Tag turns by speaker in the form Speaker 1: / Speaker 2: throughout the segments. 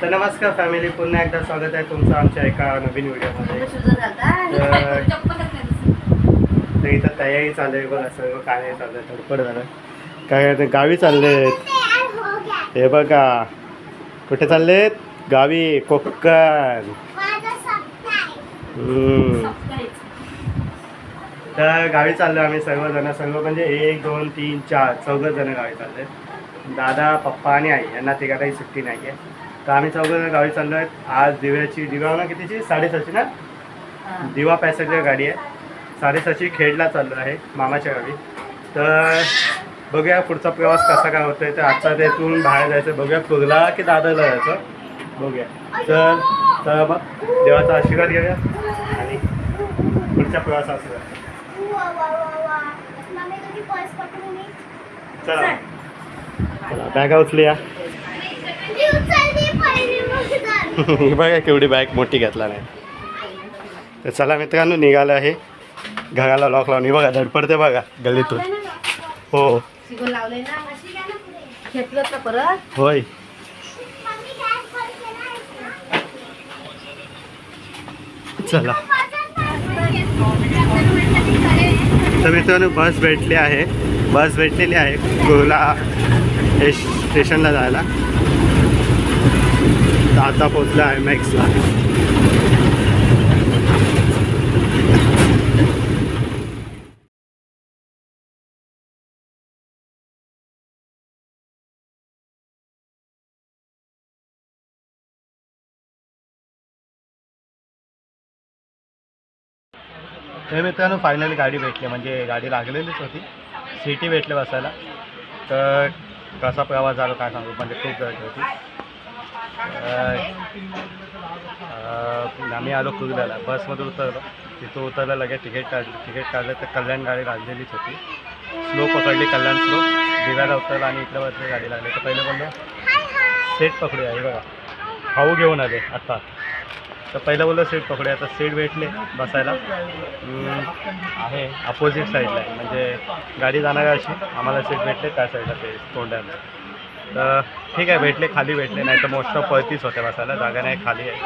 Speaker 1: तर नमस्कार फॅमिली पुन्हा एकदा स्वागत आहे तुमचं आमच्या एका नवीन व्हिडिओमध्ये. तर तर इथं तयारी चालू आहे बघा सर्व काय चालू आहे. धडपड झालं. काय ते? गावी चाललेत. हे बघा. कुठे चाललेत? गावी कोकण. तर गावी चाललो आम्ही सर्वजण. सर्व म्हणजे एक दोन तीन चार चौघ जण गावी चालले दादा पप्पा आणि आई यांना तिघालाही सुट्टी नाही आहे तर आम्ही चौघ गावी चाललो आहेत आज दिव्याची दिवा ना कितीची? साडेसातची ना? दिवा पॅसेंजर गाडी आहे. साडेसातची खेडला चाललो आहे मामाच्या गावी. तर बघूया पुढचा प्रवास कसा काय होतोय. तर आजचा तेथून बाहेर जायचं बघूया कुर्ला की दादरला जायचं. बघूया. तर तर मग देवाचा आशीर्वाद घेऊया. आणि पुढच्या प्रवासात. चला. चला बॅगा उचलूया ही बघा केवढी बॅग मोठी घेतला नाही. तर चला मित्रांनो निघालं आहे. घराला लॉक लावून. बघा धडपडते बघा गल्लीतून. हो. होय. चला. तर मित्रांनो बस भेटली आहे. बस भेटलेली आहे. गोला. हे स्टेशनला जायला. तर आता पोचलं आहे मॅक्सला तर मित्रांनो फायनली गाडी भेटली. म्हणजे गाडी लागलेलीच होती. सिटी भेटले बसायला. तर कसा प्रवास झाला काय सांगू? म्हणजे खूप गर्दी होती. आम्ही आलो कुर्ल्याला. बसमधून उतरलो. तिथं उतरलं लगेच तिकीट काढलं तिकीट काढलं तर कल्याण गाडी लागलेलीच होती. स्लो पकडली कल्याण स्लो. दिव्याला उतरलं आणि इकडं बसली गाडी लागली. तर पहिले बोललो सेट पकडूया हे बघा. खाऊ घेऊन आले आत्ता तर पहिलं बोललं सीट पकडूया. आता सीट भेटले बसायला. आहे अपोजिट साईडला आहे. म्हणजे गाडी जाणार अशी आम्हाला सीट भेटले त्या साईडला ते तोंड्याला तर ठीक आहे भेटले खाली भेटले. नाही तर मोस्ट ऑफ पळतीच होते बसायला. जागा नाही खाली आहे.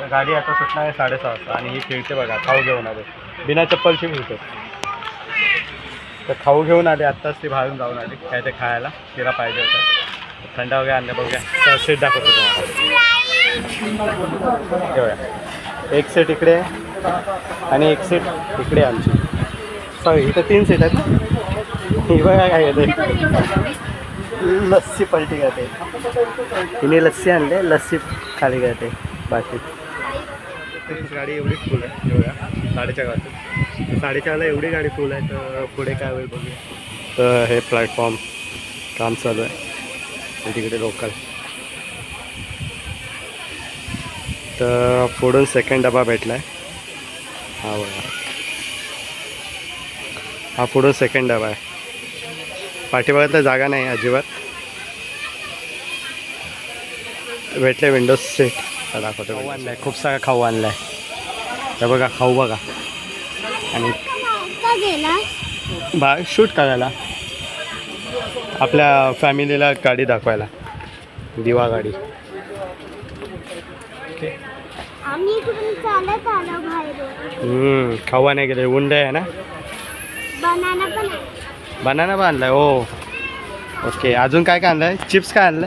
Speaker 1: तर गाडी आता सुटणार आहे साडेसहा वाजता. आणि ही फिरते बघा खाऊ घेऊन आले. बिना चप्पलची फिरते तर खाऊ घेऊन आले. आत्ताच ती बाहेरून जाऊन आली. काय ते खायला. तिला पाहिजे होतं. थंड वगैरे आणलं बघूया. तर सीट दाखवतो तुम्हाला. बघा एक सीट इकडे आहे आणि एक सीट इकडे आमची. सॉरी इथं तीन सीट आहेत ही बघा काय येते लस्सी पलटी करते. तिने लस्सी आणले लस्सी खाली करते. बाकी. गाडी एवढी फुल आहे एवढ्या साडेच्या गावात साडेचारला एवढी गाडी फुल आहे तर पुढे काय होईल बघूया. तर हे प्लॅटफॉर्म काम चालू आहे. तिकडे लोकल तर पुढून सेकंड डबा भेटला आहे हा बघा. हा पुढून सेकंड डबा आहे. पाठीमागं तर जागा नाही अजिबात. भेटले विंडोज सीट दाखवतो खाऊ आणलाय खूप सारा खाऊ आणलाय. हे बघा खाऊ बघा. आणि बा शूट करायला. आपल्या फॅमिलीला गाडी दाखवायला. दिवा गाडी
Speaker 2: आम्ही इकडून चालत आलो बाहेरून
Speaker 1: हम्म, खाऊ नाही गेले. उंड आहे ना?
Speaker 2: बनाना पण आहे.
Speaker 1: आणलाय ओ ओके अजून काय काय आणलंय? चिप्स काय आणलं?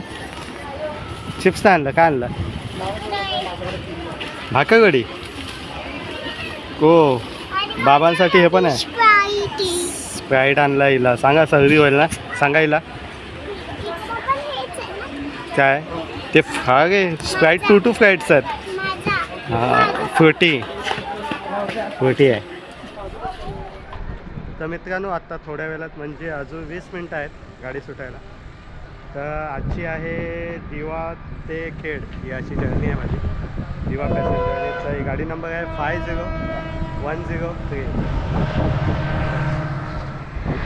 Speaker 1: चिप्स काय आणलं काय आणलं? भाकरवडी हो बाबांसाठी हे पण आहे. स्प्राईट आणला हिला. सांगा सर्दी होईल ना? सांगा हिला.
Speaker 2: आहे.
Speaker 1: काय? ते हा गे स्प्राईट टू टू फ्राईट्स आहेत. हां. फोर्टी. फोर्टी आहे. तर मित्रांनो आत्ता थोड्या वेळात म्हणजे अजून वीस मिनटं आहेत गाडी सुटायला. तर आजची आहे दिवा ते खेड ही अशी जर्नी आहे माझी. दिवा पॅसेंजर ही गाडी नंबर आहे five zero one zero three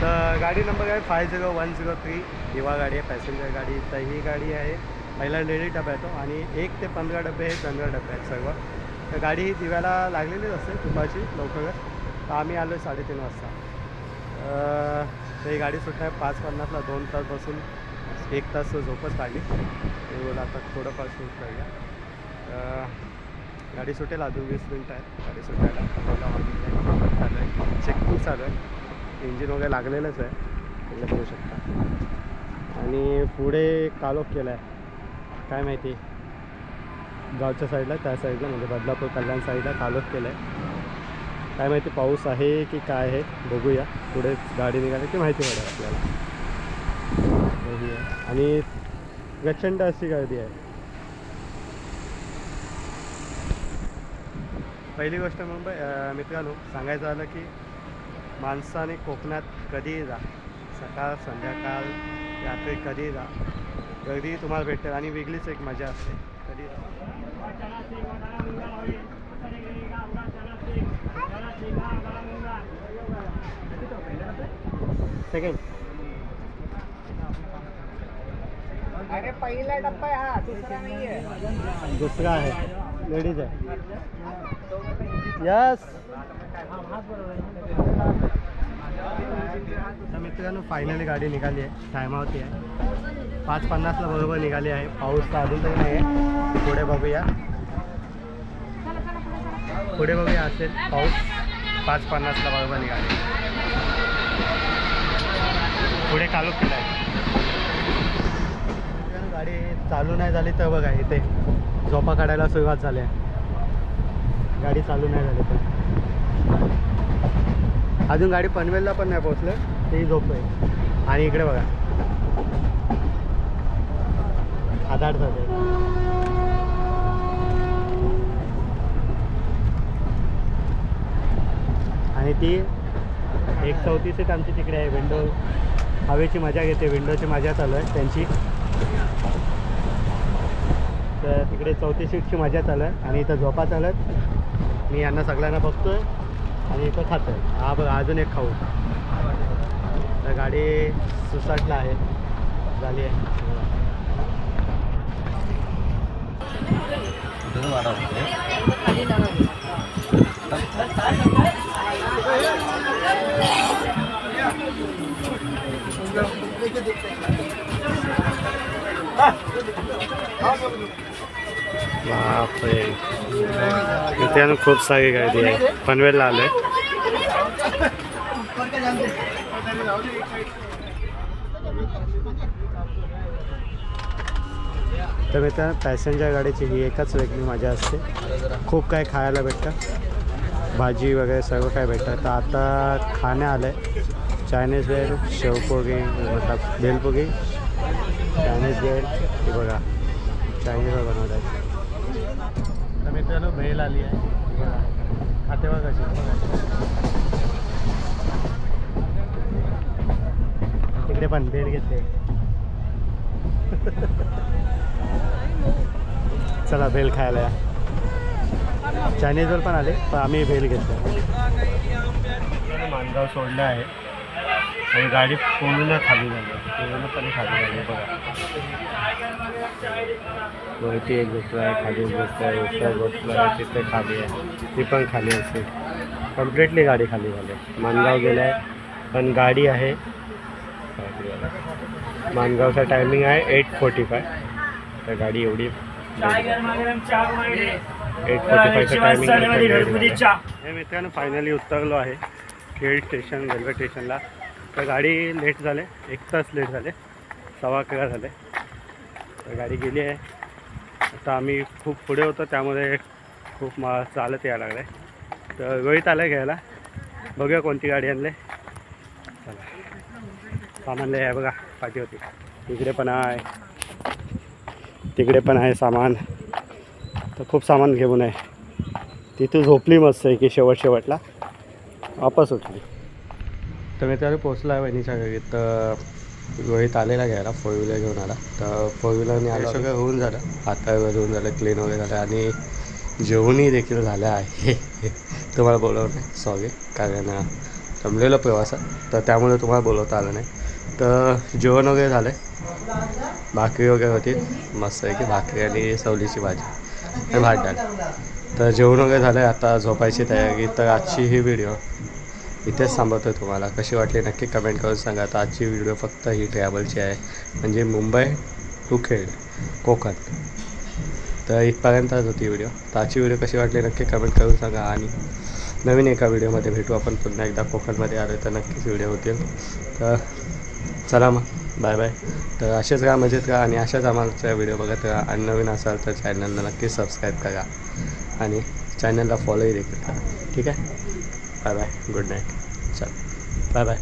Speaker 1: तर गाडी नंबर आहे five zero one zero three Diva गाडी आहे पॅसेंजर गाडी. तर ही गाडी आहे पहिला लेडी डबा येतो आणि एक ते पंधरा डबे हे पंधरा डबे आहेत सर्व. तर गाडी ही दिव्याला लागलेलीच असते दुपारची लवकरच. तर आम्ही आलो आहे साडेतीन वाजता. तर ही गाडी सुटणार पाच पन्नासला दोन तास बसून एक तास झोपच काढली ते आता थोडंफार शूट करूया. गाडी सुटेल अजून वीस मिनटं आहेत. गाडी सुटायला चालू आहे. चेकिंग चालू आहे. इंजिन वगैरे लागलेलंच आहे. तुम्ही बघू शकता. आणि पुढे कालोख केला आहे काय माहिती? गावच्या साईडला त्या साईडला म्हणजे बदलापूर कल्याण साईडला कालोख केलं आहे काय माहिती पाऊस आहे की काय आहे बघूया. पुढे गाडी निघाली की माहिती पडेल आपल्याला. बघूया. आणि प्रचंड अशी गर्दी आहे. पहिली गोष्ट म्हणजे, मुंबई मित्रांनो सांगायचं झालं की माणसाने कोकणात कधी जा. सकाळ संध्याकाळ रात्री कधी जा. गर्दी तुम्हाला भेटेल आणि वेगळीच एक मजा असते. सेकंड
Speaker 3: अरे पहिला डब्बा आहे हा दुसरा नाहीये.
Speaker 1: दुसरा आहे. लेडीज आहे. यस तर मित्रांनो फायनली गाडी निघाली आहे. टायमावरती आहे. पाच पन्नासला बरोबर निघाली आहे. पाऊस तर अजून तरी नाही आहे पुढे बघूया. पुढे बघूया असेल पाऊस. पाच पन्नासला बरोबर निघाली. पुढे चालू केला आहे गाडी चालू नाही झाली तर बघा इथे. झोपा काढायला सुरुवात झाली आहे. गाडी चालू नाही झाली तर. अजून गाडी पनवेलला पण नाही पोहोचलं. तेही झोप आहे आणि इकडे बघा. आधार झाले. आणि ती एक चौथी सीट आमची तिकडे आहे विंडो हवेची मजा घेते विंडोची मजा चालू आहे त्यांची. तर तिकडे चौथी सीटची मजा चालू आहे आणि इथं झोपा चालत मी यांना सगळ्यांना बघतोय आणि इथं खातोय. हा बघा अजून एक खाऊ. तर गाडी सुसाटला आहे. झाली आहे. बापरे मित्रांनो खूप सारी गर्दी आहे पनवेलला आलोय तर मित्रांनो पॅसेंजर गाडीची ही एकच वेगळी मजा असते खूप काही खायला भेटतं. भाजी वगैरे सर्व काय भेटतं. तर आता खाणे आलं. आहे चायनीज भेळ शेवपोगी मतलब भेलपोगी चायनीज भेळ हे बघा. चायनीज बनवत आहे. तर मित्रांनो भेल आली आहे. बघा. खाते बघा कशी. बघा. तिकडे पण भेल घेतले. चला भेल खायला या. चायनीजवर पण आले पण आम्ही भेल घेतलं. मानगाव सोडलं आहे. आणि गाडी पूर्ण खाली झाली. पूर्णपणे खाली झाली बघा. वरती एक गोष्ट आहे खाली एक गोष्ट आहे उपर गोष्ट आहे तिथे खाली आहे. ती पण खाली असते कम्प्लिटली गाडी खाली झाली. आहे. मानगाव गेलं आहे. पण गाडी आहे मानगावचा टायमिंग आहे एट फोर्टी फाय तर गाडी एवढी एट फोर्टी फायचं टायमिंग हे मित्रांनो फायनली उतरलो आहे. खेड स्टेशन रेल्वे स्टेशनला तर गाडी लेट झाले. एक तास लेट झाले. सव्वा अकरा झाले. तर गाडी गेली आहे. आता आम्ही खूप पुढे होतो. त्यामुळे खूप मा चालत यायला लागलं आहे तर रोहित आलं घ्यायला. बघूया कोणती गाडी आणले. चला. सामान आहे बघा पाठी होती. तिकडे पण आहे. तिकडे पण आहे सामान. तर खूप सामान घेऊन आहे. तिथं झोपली मस्त आहे की शेवट शेवटला. वापस उठली. तर मी त्याला पोचला आहे वहिनीच्या घरी. तर रोहित आलेला घ्यायला फोर व्हीलर घेऊन आला. तर फोर व्हीलरने आलं. सगळं होऊन झालं. हाता वगैरे होऊन झालं क्लीन वगैरे झालं. आणि जेवणही देखील झालं आहे. तुम्हाला बोलवलं नाही. सॉरी कारण जमलेलं प्रवासात. तर त्यामुळे तुम्हाला बोलवता आलं नाही. तर जेवण वगैरे झालं आहे भाकरी वगैरे होती. मस्त आहे की भाकरी आणि सवलीची भाजी आणि भात डाल तर जेवण वगैरे झालं आहे आता झोपायची तयारी. तर आजची ही व्हिडिओ इथेच सांभाळतो तुम्हाला. कशी वाटली नक्की कमेंट करून सांगा. तर आजची व्हिडिओ फक्त ही ट्रॅव्हलची आहे. म्हणजे मुंबई टू खेड कोकण. तर इथपर्यंतच होती व्हिडिओ तर आजची व्हिडिओ कशी वाटली नक्की कमेंट करून सांगा. आणि नवीन एका व्हिडिओमध्ये भेटू आपण. पुन्हा एकदा कोकणमध्ये आलो तर नक्कीच व्हिडिओ होतील. तर चला मग. Bye bye. तर असेच राहा मजेत राहा आणि अशाच आम्हाला व्हिडिओ बघत राहा. आणि नवीन असाल तर चॅनलला नक्की सबस्क्राईब करा. आणि चॅनलला फॉलोही देखील करा. ठीक आहे? Bye bye. गुड नाईट चल. Bye bye.